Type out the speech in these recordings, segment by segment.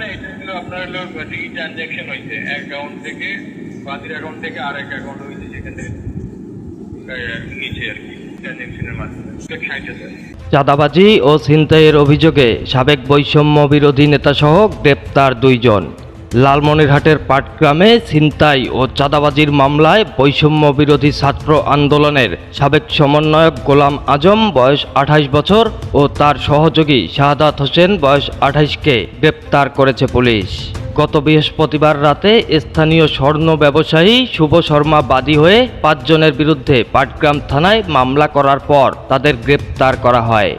না, এটা হলো আপনার হলো হয়েছে অ্যাকাউন্ট থেকে বাদির অ্যাকাউন্ট থেকে আরেক অ্যাকাউন্ট হয়েছে নিচে আর কি চাঁদাবাজি ও ছিনতাইয়ের অভিযোগে সাবেক বৈষম্য বিরোধী নেতাসহ গ্রেপ্তার দুইজন। লালমনিরহাটের পাটগ্রামে ছিনতাই ও চাঁদাবাজির মামলায় বৈষম্য বিরোধী ছাত্র আন্দোলনের সাবেক সমন্বয়ক গোলাম আজম, বয়স আঠাশ বছর, ও তার সহযোগী শাহাদাত হোসেন, বয়স আঠাইশকে গ্রেপ্তার করেছে পুলিশ। গত বৃহস্পতিবার রাতে স্থানীয় স্বর্ণ ব্যবসায়ী শুভ শর্মা বাদী হয়ে পাঁচজনের বিরুদ্ধে পাটগ্রাম থানায় মামলা করার পর তাদের গ্রেপ্তার করা হয়।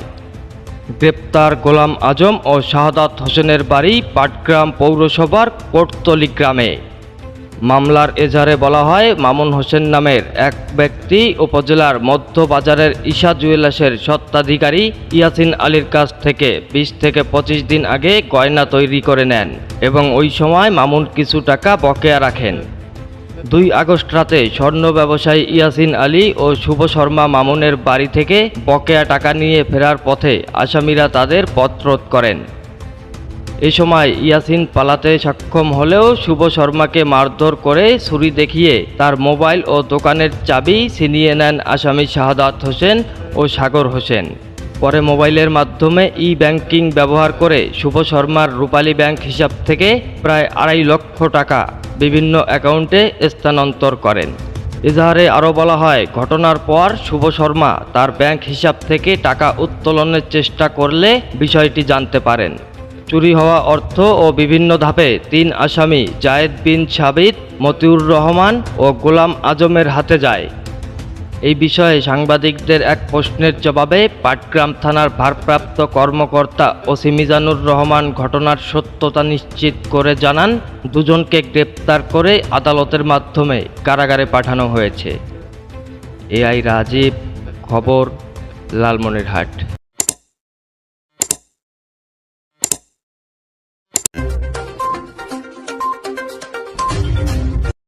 গ্রেপ্তার গোলাম আজম ও শাহাদাত হোসেনের বাড়ি পাটগ্রাম পৌরসভার কোটতলি গ্রামে। মামলার এজারে বলা হয়, মামুন হোসেন নামের এক ব্যক্তি উপজেলার মধ্যবাজারের ঈশা জুয়েলার্সের স্বত্বাধিকারী ইয়াসিন আলীর কাছ থেকে বিশ থেকে পঁচিশ দিন আগে গয়না তৈরি করে নেন এবং ওই সময় মামুন কিছু টাকা বকেয়া রাখেন। দুই আগস্ট রাতে স্বর্ণ ব্যবসায়ী ইয়াসিন আলী ও শুভ শর্মা মামুনের বাড়ি থেকে বকেয়া টাকা নিয়ে ফেরার পথে আসামিরা তাদের পথরোধ করেন। এ সময় ইয়াসিন পালাতে সক্ষম হলেও শুভ শর্মাকে মারধর করে ছুরি দেখিয়ে তার মোবাইল ও দোকানের চাবি ছিনিয়ে নেন আসামি শাহাদাত হোসেন ও সাগর হোসেন। পরে মোবাইলের মাধ্যমে ই ব্যাংকিং ব্যবহার করে শুভ শর্মার রূপালী ব্যাংক হিসাব থেকে প্রায় আড়াই লক্ষ টাকা বিভিন্ন অ্যাকাউন্টে স্থানান্তর করেন। এজাহারে আরও বলা হয়, ঘটনার পর শুভ শর্মা তার ব্যাংক হিসাব থেকে টাকা উত্তোলনের চেষ্টা করলে বিষয়টি জানতে পারেন। চুরি হওয়া অর্থ ও বিভিন্ন ধাপে তিন আসামি জায়েদ বিন সাবিত, মতিউর রহমান ও গোলাম আজমের হাতে যায়। এই বিষয়ে সাংবাদিকদের এক প্রশ্নের জবাবে পাটগ্রাম থানার ভারপ্রাপ্ত কর্মকর্তা ওসি মিজানুর রহমান ঘটনার সত্যতা নিশ্চিত করে জানান দুজনকে গ্রেপ্তার করে আদালতের মাধ্যমে কারাগারে পাঠানো হয়েছে। এআই রাজীব খবর লালমনিরহাট।